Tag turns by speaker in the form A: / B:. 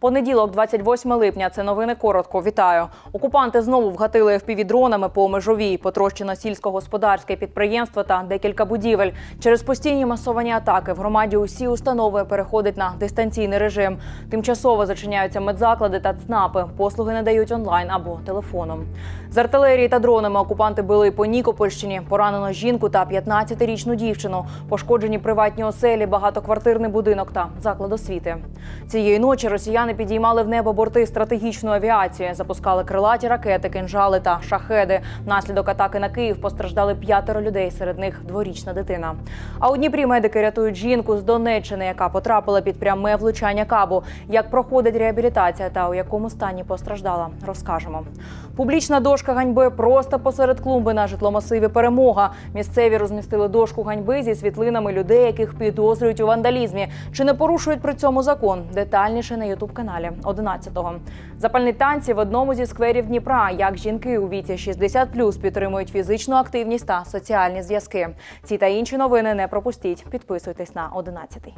A: Понеділок, 28 липня. Це новини коротко. Вітаю. Окупанти знову вгатили FPV-дронами по межовій. Потрощено сільськогосподарське підприємство та декілька будівель. Через постійні масовані атаки в громаді усі установи переходять на дистанційний режим. Тимчасово зачиняються медзаклади та ЦНАПи. Послуги надають онлайн або телефоном. З артилерії та дронами окупанти били по Нікопольщині. Поранено жінку та 15-річну дівчину. Пошкоджені приватні оселі, багатоквартирний будинок та заклад освіти. Цієї ночі росіяни підіймали в небо борти стратегічної авіації, запускали крилаті ракети, кинжали та шахеди. Внаслідок атаки на Київ постраждали п'ятеро людей, серед них дворічна дитина. А у Дніпрі медики рятують жінку з Донеччини, яка потрапила під пряме влучання кабу. Як проходить реабілітація та у якому стані постраждала, розкажемо. Публічна дошка ганьби просто посеред клумби на житломасиві перемога. Місцеві розмістили дошку ганьби зі світлинами людей, яких підозрюють у вандалізмі. Чи не порушують при цьому закон? Детальніше на ютуб каналі 11-го. Запальні танці в одному зі скверів Дніпра. Як жінки у віці 60+, підтримують фізичну активність та соціальні зв'язки. Ці та інші новини не пропустіть. Підписуйтесь на 11-й.